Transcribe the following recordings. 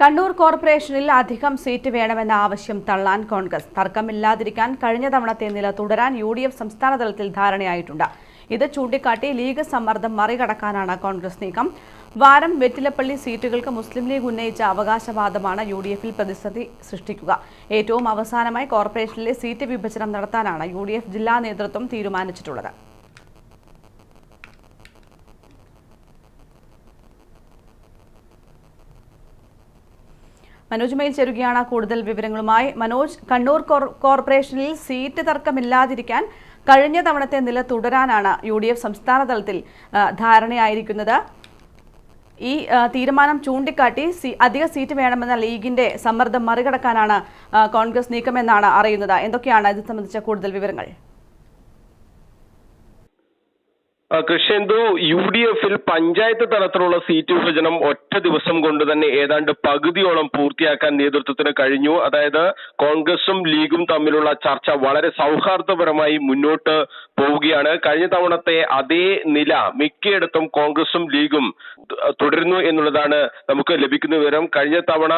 കണ്ണൂർ കോർപ്പറേഷനിൽ അധികം സീറ്റ് വേണമെന്ന ആവശ്യം തള്ളാൻ കോൺഗ്രസ്. തർക്കമില്ലാതിരിക്കാൻ കഴിഞ്ഞ തവണത്തെ നില തുടരാൻ യു ഡി എഫ് സംസ്ഥാന തലത്തിൽ ധാരണയായിട്ടുണ്ട്. ഇത് ചൂണ്ടിക്കാട്ടി ലീഗ് സമ്മർദ്ദം മറികടക്കാനാണ് കോൺഗ്രസ് നീക്കം. വാരം വെറ്റിലപ്പള്ളി സീറ്റുകൾക്ക് മുസ്ലിം ലീഗ് ഉന്നയിച്ച അവകാശവാദമാണ് യു ഡി എഫിൽ പ്രതിസന്ധി സൃഷ്ടിക്കുക. ഏറ്റവും അവസാനമായി കോർപ്പറേഷനിലെ സീറ്റ് വിഭജനം നടത്താനാണ് യു ജില്ലാ നേതൃത്വം തീരുമാനിച്ചിട്ടുള്ളത്. മനോജ് ചേരുകയാണ് കൂടുതൽ വിവരങ്ങളുമായി. മനോജ് കണ്ണൂർ കോർപ്പറേഷനിൽ സീറ്റ് തർക്കമില്ലാതിരിക്കാൻ കഴിഞ്ഞ തവണത്തെ നില തുടരാനാണ് യു ഡി എഫ് സംസ്ഥാന തലത്തിൽ ധാരണയായിരിക്കുന്നത്. ഈ തീരുമാനം ചൂണ്ടിക്കാട്ടി അധിക സീറ്റ് വേണമെന്ന ലീഗിന്റെ സമ്മർദ്ദം മറികടക്കാനാണ് കോൺഗ്രസ് നീക്കമെന്നാണ് അറിയുന്നത്. എന്തൊക്കെയാണ് ഇത് സംബന്ധിച്ച കൂടുതൽ വിവരങ്ങൾ? കൃഷ്ണന്തു യു ഡി എഫിൽ പഞ്ചായത്ത് തലത്തിലുള്ള സീറ്റ് വിഭജനം ഒറ്റ ദിവസം കൊണ്ട് തന്നെ ഏതാണ്ട് പകുതിയോളം പൂർത്തിയാക്കാൻ നേതൃത്വത്തിന് കഴിഞ്ഞു. അതായത് കോൺഗ്രസും ലീഗും തമ്മിലുള്ള ചർച്ച വളരെ സൗഹാർദ്ദപരമായി മുന്നോട്ട് പോവുകയാണ്. കഴിഞ്ഞ തവണത്തെ അതേ നില മിക്കയിടത്തും കോൺഗ്രസും ലീഗും തുടരുന്നു എന്നുള്ളതാണ് നമുക്ക് ലഭിക്കുന്ന വിവരം. കഴിഞ്ഞ തവണ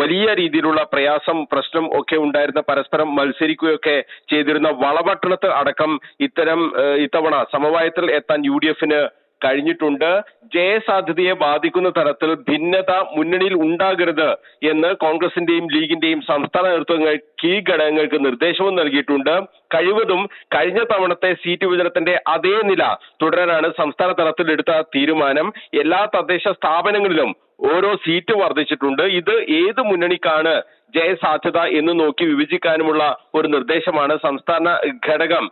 വലിയ രീതിയിലുള്ള പ്രയാസം പ്രശ്നം ഒക്കെ ഉണ്ടായിരുന്ന പരസ്പരം മത്സരിക്കുകയൊക്കെ ചെയ്തിരുന്ന വളപട്ടണത്ത് അടക്കം ഇത്തരം ഇത്തവണ സമവായത്തിൽ എത്താൻ യു ഡി എഫിന് കഴിഞ്ഞിട്ടുണ്ട്. ജയസാധ്യതയെ ബാധിക്കുന്ന തരത്തിൽ ഭിന്നത മുന്നണിയിൽ ഉണ്ടാകരുത് എന്ന് കോൺഗ്രസിന്റെയും ലീഗിന്റെയും സംസ്ഥാന നേതൃത്വങ്ങൾ കീ ഘടകങ്ങൾക്ക് നിർദ്ദേശവും നൽകിയിട്ടുണ്ട്. കഴിവതും കഴിഞ്ഞ തവണത്തെ സീറ്റ് വിഭജനത്തിന്റെ അതേ നില തുടരാനാണ് സംസ്ഥാന തലത്തിൽ എടുത്ത തീരുമാനം. എല്ലാ തദ്ദേശ സ്ഥാപനങ്ങളിലും ഓരോ സീറ്റ് വർദ്ധിച്ചിട്ടുണ്ട്. ഇത് ഏത് മുന്നണിക്കാണ് ജയസാധ്യത എന്ന് നോക്കി വിഭജിക്കാനുമുള്ള ഒരു നിർദ്ദേശമാണ് സംസ്ഥാന ഘടകം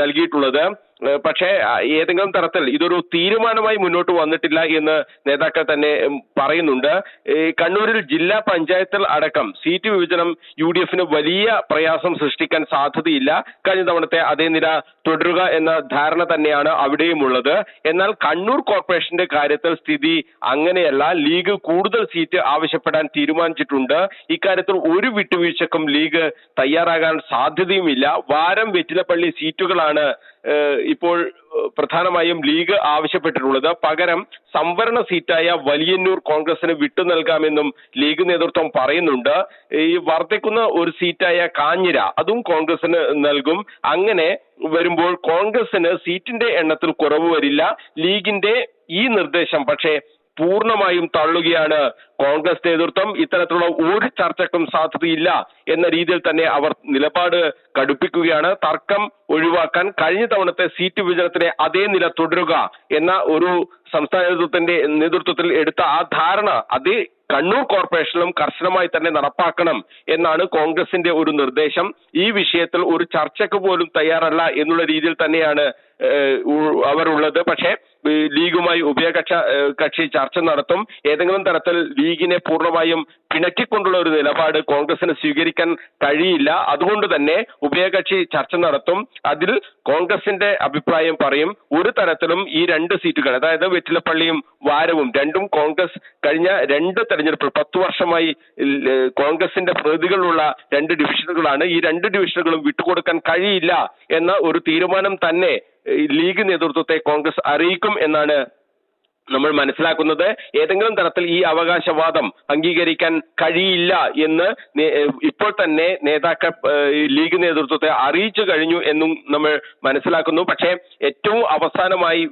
നൽകിയിട്ടുള്ളത്. പക്ഷേ ഏതെങ്കിലും തരത്തിൽ ഇതൊരു തീരുമാനമായി മുന്നോട്ട് വന്നിട്ടില്ല എന്ന് നേതാക്കൾ തന്നെ പറയുന്നുണ്ട്. കണ്ണൂരിൽ ജില്ലാ പഞ്ചായത്തിൽ അടക്കം സീറ്റ് വിഭജനം യു ഡി എഫിന് വലിയ പ്രയാസം സൃഷ്ടിക്കാൻ സാധ്യതയില്ല. കഴിഞ്ഞ തവണത്തെ അതേ നില തുടരുക എന്ന ധാരണ തന്നെയാണ് അവിടെയും ഉള്ളത് എന്നാൽ കണ്ണൂർ കോർപ്പറേഷന്റെ കാര്യത്തിൽ സ്ഥിതി അങ്ങനെയല്ല. ലീഗ് കൂടുതൽ സീറ്റ് ആവശ്യപ്പെടാൻ തീരുമാനിച്ചിട്ടുണ്ട്. ഇക്കാര്യത്തിൽ ഒരു വിട്ടുവീഴ്ചക്കും ലീഗ് തയ്യാറാകാൻ സാധ്യതയുമില്ല. വാരം വെറ്റിലപ്പള്ളി സീറ്റുകളാണ് ഇപ്പോൾ പ്രധാനമായും ലീഗ് ആവശ്യപ്പെട്ടിട്ടുള്ളത് പകരം സംവരണ സീറ്റായ വലിയന്നൂർ കോൺഗ്രസിന് വിട്ടു നൽകാമെന്നും ലീഗ് നേതൃത്വം പറയുന്നുണ്ട്. ഈ വർദ്ധിക്കുന്ന ഒരു സീറ്റായ കാഞ്ഞിര അതും കോൺഗ്രസിന് നൽകും. അങ്ങനെ വരുമ്പോൾ കോൺഗ്രസിന് സീറ്റിന്റെ എണ്ണത്തിൽ കുറവ് വരില്ല. ലീഗിന്റെ ഈ നിർദ്ദേശം പക്ഷേ പൂർണമായും തള്ളുകയാണ് കോൺഗ്രസ് നേതൃത്വം. ഇത്തരത്തിലുള്ള ഒരു ചർച്ചക്കും സാധ്യതയില്ല എന്ന രീതിയിൽ തന്നെ അവർ നിലപാട് കടുപ്പിക്കുകയാണ്. തർക്കം ഒഴിവാക്കാൻ കഴിഞ്ഞ തവണത്തെ സീറ്റ് വിഭജനത്തിലെ അതേ നില തുടരുക എന്ന ഒരു സംസ്ഥാന നേതൃത്വത്തിന്റെ നേതൃത്വത്തിൽ എടുത്ത ആ ധാരണ അതേ കണ്ണൂർ കോർപ്പറേഷനിലും കർശനമായി തന്നെ നടപ്പാക്കണം എന്നാണ് കോൺഗ്രസിന്റെ ഒരു നിർദ്ദേശം. ഈ വിഷയത്തിൽ ഒരു ചർച്ചയ്ക്ക് പോലും തയ്യാറല്ല എന്നുള്ള രീതിയിൽ തന്നെയാണ് അവരുള്ളത്. പക്ഷേ ലീഗുമായി ഉഭയകക്ഷ കക്ഷി ചർച്ച നടത്തും. ഏതെങ്കിലും തരത്തിൽ ലീഗിനെ പൂർണമായും പിണക്കിക്കൊണ്ടുള്ള ഒരു നിലപാട് കോൺഗ്രസിന് സ്വീകരിക്കാൻ കഴിയില്ല. അതുകൊണ്ട് തന്നെ ഉഭയകക്ഷി ചർച്ച നടത്തും. അതിൽ കോൺഗ്രസിന്റെ അഭിപ്രായം പറയും. ഒരു തരത്തിലും ഈ രണ്ട് സീറ്റുകൾ അതായത് വെറ്റിലപ്പള്ളിയും വാരവും രണ്ടും കോൺഗ്രസ് കഴിഞ്ഞ രണ്ട് തെരഞ്ഞെടുപ്പിൽ പത്തു വർഷമായി കോൺഗ്രസിന്റെ പ്രതികളുള്ള രണ്ട് ഡിവിഷനുകളാണ്. ഈ രണ്ട് ഡിവിഷനുകളും വിട്ടുകൊടുക്കാൻ കഴിയില്ല എന്ന ഒരു തീരുമാനം തന്നെ ലീഗ് നേതൃത്വത്തെ കോൺഗ്രസ് അറിയിക്കും എന്നാണ് നമ്മൾ മനസ്സിലാക്കുന്നത്. ഏതെങ്കിലും തരത്തിൽ ഈ അവകാശവാദം അംഗീകരിക്കാൻ കഴിയില്ല എന്ന് ഇപ്പോൾ തന്നെ നേതാക്കൾ ലീഗ് നേതൃത്വത്തെ അറിയിച്ചു കഴിഞ്ഞു എന്നും നമ്മൾ മനസ്സിലാക്കുന്നു. പക്ഷേ ഏറ്റവും അവസാനമായി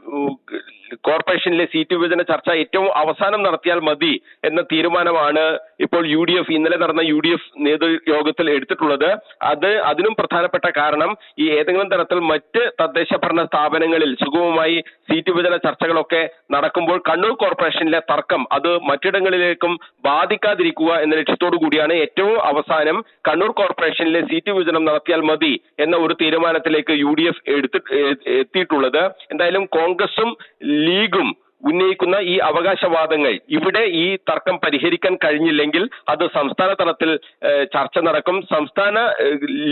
കോർപ്പറേഷനിലെ സീറ്റ് വിഭജന ചർച്ച ഏറ്റവും അവസാനം നടത്തിയാൽ മതി എന്ന തീരുമാനമാണ് ഇപ്പോൾ യു ഡി എഫ് ഇന്നലെ നടന്ന യു ഡി എഫ് നേതൃയോഗത്തിൽ എടുത്തിട്ടുള്ളത്. അത് അതിനും പ്രധാനപ്പെട്ട കാരണം ഈ ഏതെങ്കിലും തരത്തിൽ മറ്റ് തദ്ദേശ ഭരണ സ്ഥാപനങ്ങളിൽ സുഗമമായി സീറ്റ് വിഭജന ചർച്ചകളൊക്കെ നടക്കുമ്പോൾ കണ്ണൂർ കോർപ്പറേഷനിലെ തർക്കം അത് മറ്റിടങ്ങളിലേക്കും ബാധിക്കാതിരിക്കുക എന്ന ലക്ഷ്യത്തോടു കൂടിയാണ് ഏറ്റവും അവസാനം കണ്ണൂർ കോർപ്പറേഷനിലെ സീറ്റ് വിഭജനം നടത്തിയാൽ മതി എന്ന ഒരു തീരുമാനത്തിലേക്ക് യു ഡി എഫ് എടുത്തി എത്തിയിട്ടുള്ളത്. എന്തായാലും കോൺഗ്രസും ലീഗും ഉന്നയിക്കുന്ന ഈ അവകാശവാദങ്ങൾ. ഇവിടെ ഈ തർക്കം പരിഹരിക്കാൻ കഴിഞ്ഞില്ലെങ്കിൽ അത് സംസ്ഥാന തലത്തിൽ ചർച്ച നടക്കും. സംസ്ഥാന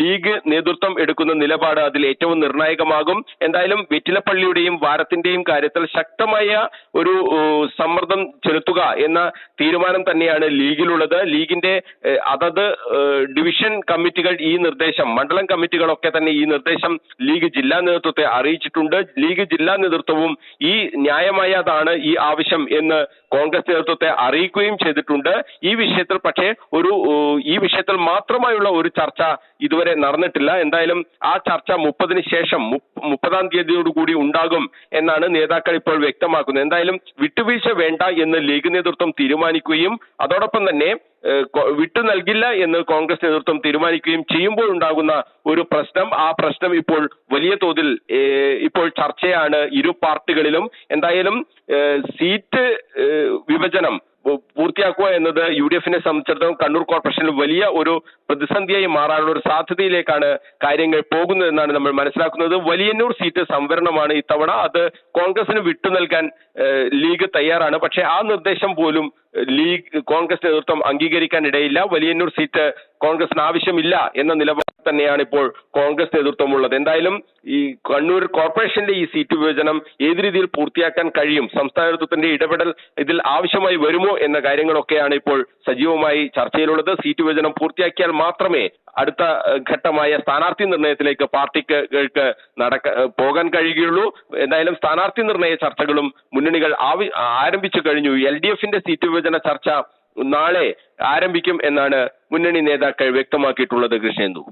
ലീഗ് നേതൃത്വം എടുക്കുന്ന നിലപാട് അതിൽ ഏറ്റവും നിർണായകമാകും. എന്തായാലും വെറ്റിലപ്പള്ളിയുടെയും വാരത്തിന്റെയും കാര്യത്തിൽ ശക്തമായ ഒരു സമ്മർദ്ദം ചെലുത്തുക എന്ന തീരുമാനം തന്നെയാണ് ലീഗിലുള്ളത്. ലീഗിന്റെ അതത് ഡിവിഷൻ കമ്മിറ്റികൾ ഈ നിർദ്ദേശം മണ്ഡലം കമ്മിറ്റികളൊക്കെ തന്നെ ഈ നിർദ്ദേശം ലീഗ് ജില്ലാ നേതൃത്വത്തെ അറിയിച്ചിട്ടുണ്ട്. ലീഗ് ജില്ലാ നേതൃത്വവും ഈ ന്യായമായതാണ് ഈ ആവശ്യം എന്ന് കോൺഗ്രസ് നേതൃത്വത്തെ അറിയിക്കുകയും ചെയ്തിട്ടുണ്ട്. ഈ വിഷയത്തിൽ പക്ഷേ ഒരു ഈ വിഷയത്തിൽ മാത്രമായുള്ള ഒരു ചർച്ച ഇതുവരെ നടന്നിട്ടില്ല. എന്തായാലും ആ ചർച്ച മുപ്പതിന് ശേഷം മുപ്പ- മുപ്പതാം തീയതിയോടുകൂടി ഉണ്ടാകും എന്നാണ് നേതാക്കൾ ഇപ്പോൾ വ്യക്തമാക്കുന്നത്. എന്തായാലും വിട്ടുവീഴ്ച വേണ്ട എന്ന് ലീഗ് നേതൃത്വം തീരുമാനിക്കുകയും അതോടൊപ്പം തന്നെ വിട്ടു നൽകില്ല എന്ന് കോൺഗ്രസ് നേതൃത്വം തീരുമാനിക്കുകയും ചെയ്യുമ്പോൾ ഉണ്ടാകുന്ന ഒരു പ്രശ്നം ആ പ്രശ്നം ഇപ്പോൾ വലിയ തോതിൽ ഇപ്പോൾ ചർച്ചയാണ് ഇരു പാർട്ടികളിലും. എന്തായാലും സീറ്റ് വിഭജനം പൂർത്തിയാക്കുക എന്നത് യു ഡി എഫിനെ സംബന്ധിച്ചിടത്തോളം കണ്ണൂർ കോർപ്പറേഷനിൽ വലിയ ഒരു പ്രതിസന്ധിയായി മാറാനുള്ള ഒരു സാധ്യതയിലേക്കാണ് കാര്യങ്ങൾ പോകുന്നതെന്നാണ് നമ്മൾ മനസ്സിലാക്കുന്നത്. വലിയന്നൂർ സീറ്റ് സംവരണമാണ് ഇത്തവണ. അത് കോൺഗ്രസിന് വിട്ടു നൽകാൻ ലീഗ് തയ്യാറാണ്. പക്ഷേ ആ നിർദ്ദേശം പോലും ലീഗ് കോൺഗ്രസ് നേതൃത്വം അംഗീകരിക്കാൻ ഇടയില്ല വലിയന്നൂർ സീറ്റ് കോൺഗ്രസിന് ആവശ്യമില്ല എന്ന നിലപാട് തന്നെയാണ് ഇപ്പോൾ കോൺഗ്രസ് നേതൃത്വം ഉള്ളത് എന്തായാലും ഈ കണ്ണൂർ കോർപ്പറേഷന്റെ ഈ സീറ്റ് വിഭജനം ഏത് രീതിയിൽ പൂർത്തിയാക്കാൻ കഴിയും സംസ്ഥാന നേതൃത്വത്തിന്റെ ഇടപെടൽ ഇതിൽ ആവശ്യമായി വരുമോ എന്ന കാര്യങ്ങളൊക്കെയാണ് ഇപ്പോൾ സജീവമായി ചർച്ചയിലുള്ളത്. സീറ്റ് വിഭജനം പൂർത്തിയാക്കിയാൽ മാത്രമേ അടുത്ത ഘട്ടമായ സ്ഥാനാർത്ഥി നിർണയത്തിലേക്ക് പാർട്ടിക്ക് ക്ക് നടക്ക പോകാൻ കഴിയുകയുള്ളൂ. എന്തായാലും സ്ഥാനാർത്ഥി നിർണയ ചർച്ചകളും മുന്നണികൾ ആരംഭിച്ചു കഴിഞ്ഞു. എൽ ഡി എഫിന്റെ സീറ്റ് വിഭജന ചർച്ച നാളെ ആരംഭിക്കും എന്നാണ് മുന്നണി നേതാക്കൾ വ്യക്തമാക്കിയിട്ടുള്ളത് കൃഷ്ണേന്ദു.